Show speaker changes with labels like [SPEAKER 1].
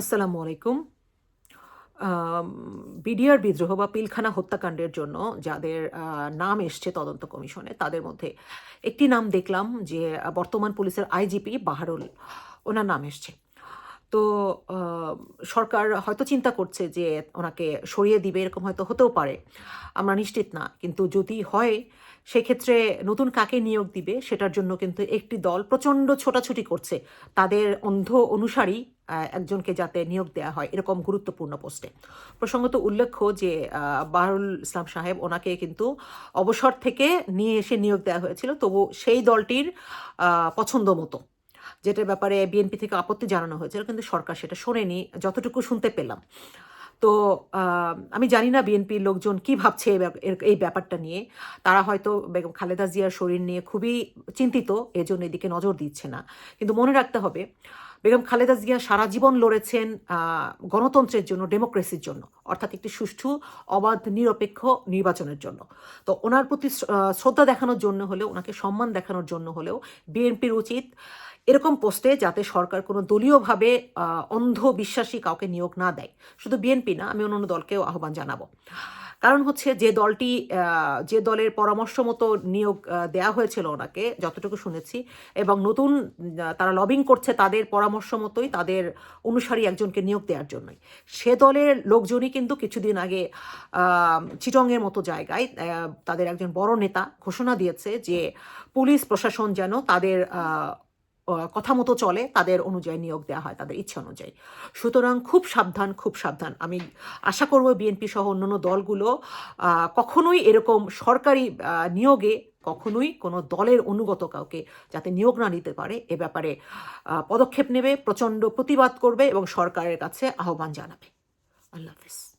[SPEAKER 1] আসসালামু আলাইকুম। বিডিআর বিদ্রোহ বা পিলখানা হত্যাকাণ্ডের জন্য যাদের নাম এসছে তদন্ত কমিশনে, তাদের মধ্যে একটি নাম দেখলাম যে, বর্তমান পুলিশের আইজিপি বাহারুল, ওনার নাম এসছে। তো সরকার হয়তো চিন্তা করছে যে ওনাকে সরিয়ে দিবে, এরকম হয়তো হতেও পারে। আমরা নিশ্চিত না। কিন্তু যদি হয়, সেক্ষেত্রে নতুন কাকে নিয়োগ দিবে, সেটার জন্য কিন্তু একটি দল প্রচণ্ড ছোটাছুটি করছে। তাদের অন্ধ অনুসারী একজনকে যাতে নিয়োগ দেওয়া হয়, এরকম গুরুত্বপূর্ণ পোস্টে। প্রসঙ্গত উল্লেখ্য যে বাহরুল ইসলাম সাহেব ওনাকে কিন্তু অবসর থেকে নিয়ে এসে নিয়োগ দেওয়া হয়েছিল। তবু সেই দলটির পছন্দ মতো। যেটার ব্যাপারে বিএনপি থেকে আপত্তি জানানো হয়েছিল, কিন্তু সরকার সেটা শোনেনি, যতটুকু শুনতে পেলাম। তো আমি জানি না বিএনপির লোকজন কি ভাবছে এই ব্যাপারটা নিয়ে। তারা হয়তো বেগম খালেদা জিয়ার শরীর নিয়ে খুবই চিন্তিত, এজন্য এদিকে নজর দিচ্ছে না। কিন্তু মনে রাখতে হবে বেগম খালেদা জিয়া সারা জীবন লড়েছেন গণতন্ত্রের জন্য, ডেমোক্রেসির জন্য, অর্থাৎ একটি সুষ্ঠু, অবাধ, নিরপেক্ষ নির্বাচনের জন্য। তো ওনার প্রতি শ্রদ্ধা দেখানোর জন্য হলেও, ওনাকে সম্মান দেখানোর জন্য হলেও বিএনপির উচিত এরকম পোস্টে যাতে সরকার কোনো দলীয়ভাবে অন্ধ বিশ্বাসী কাউকে নিয়োগ না দেয়। শুধু বিএনপি না, আমি অন্য দলকেও আহ্বান জানাব। কারণ হচ্ছে যে দলটি যে দলের পরামর্শ মতো নিয়োগ দেয়া হয়েছিল ওনাকে, যতটুকু শুনেছি, এবং নতুন তারা লবিং করছে তাদের পরামর্শ মতোই তাদের অনুসারী একজনকে নিয়োগ দেওয়ার জন্যই। সে দলের লোকজনই কিন্তু কিছুদিন আগে চিটংয়ের মতো জায়গায় তাদের একজন বড় নেতা ঘোষণা দিয়েছে যে পুলিশ প্রশাসন যেন তাদের কথা মতো চলে, তাদের অনুযায়ী নিয়োগ দেওয়া হয়, তাদের ইচ্ছা অনুযায়ী। সুতরাং খুব সাবধান খুব সাবধান। আমি আশা করব বিএনপি সহ অন্যান্য দলগুলো কখনোই এরকম সরকারি নিয়োগে কখনোই কোনো দলের অনুগত কাউকে যাতে নিয়োগ না নিতে পারে, এ ব্যাপারে পদক্ষেপ নেবে, প্রচণ্ড প্রতিবাদ করবে এবং সরকারের কাছে আহ্বান জানাবে। আল্লাহ হাফিজ।